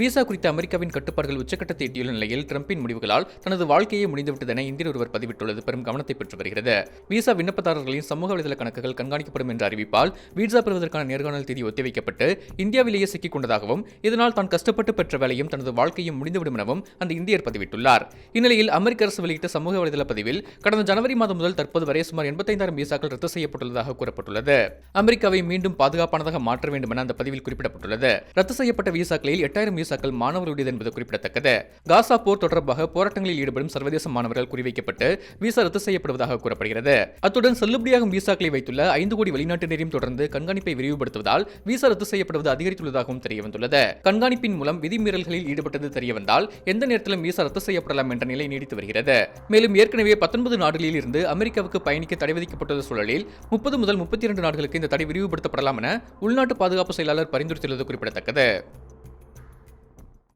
Visa குறித்த அமெரிக்காவின் கட்டுப்பாடுகள் உச்சக்கட்டத்தை எட்டியுள்ள நிலையில் டிரம்பின் முடிவுகளால் தனது வாழ்க்கையை முடிந்துவிட்டது என இந்தியர் ஒருவர் பதிவிட்டுள்ளது. பெரும் கவனத்தை பெற்று வருகிறது. விசா விண்ணப்பதாரர்களின் சமூக வலைதள கணக்குகள் கண்காணிக்கப்படும் என்ற அறிவிப்பால் விசா பெறுவதற்கான நேர்காணல் தேதி ஒத்திவைக்கப்பட்டு இந்தியாவிலேயே சிக்கிக் கொண்டதாகவும் இதனால் தான் கஷ்டப்பட்டு பெற்ற வேலையும் தனது வாழ்க்கையும் முடிந்துவிடும் எனவும் அந்த இந்தியர் பதிவிட்டுள்ளார். இந்நிலையில் அமெரிக்க அரசு வெளியிட்ட சமூக வலைதள பதிவில் கடந்த ஜனவரி மாதம் முதல் தற்போது வரை சுமார் எண்பத்தைந்தாயிரம் விசாக்கள் ரத்து செய்யப்பட்டுள்ளதாக கூறப்பட்டுள்ளது. அமெரிக்காவை மீண்டும் பாதுகாப்பானதாக மாற்ற வேண்டும் என அந்த பதிவில் குறிப்பிடப்பட்டுள்ளது. ரத்து செய்யப்பட்ட விசாக்களில் எட்டாயிரம் விசாக்கள் மாணவர்களுடையது என்பது குறிப்பிடத்தக்கது. காசா போர் தொடர்பாக போராட்டங்களில் ஈடுபடும் சர்வதேச மாணவர்கள் குறிவைக்கப்பட்டு விசா ரத்து செய்யப்படுவதாக கூறப்படுகிறது. அத்துடன் செல்லுபடியாகும் விசாக்களை வைத்துள்ள ஐந்து கோடி வெளிநாட்டினரையும் தொடர்ந்து கண்காணிப்பை விரிவுபடுத்துவதால் விசா ரத்து செய்யப்படுவது அதிகரித்துள்ளதாகவும் தெரியவந்துள்ளது. கண்காணிப்பின் மூலம் விதிமீறல்களில் ஈடுபட்டது தெரியவந்தால் எந்த நேரத்திலும் விசா ரத்து செய்யப்படலாம் என்ற நிலை நீடித்து வருகிறது. மேலும் ஏற்கனவே பத்தொன்பது நாடுகளில் இருந்து அமெரிக்காவுக்கு பயணிக்க தடை விதிக்கப்பட்டுள்ள சூழலில் முப்பது முதல் முப்பத்தி இரண்டு நாடுகளுக்கு இந்த தடை விரிவுபடுத்தப்படலாம் என உள்நாட்டு பாதுகாப்பு செயலாளர் பரிந்துரைத்துள்ளது குறிப்பிடத்தக்கது.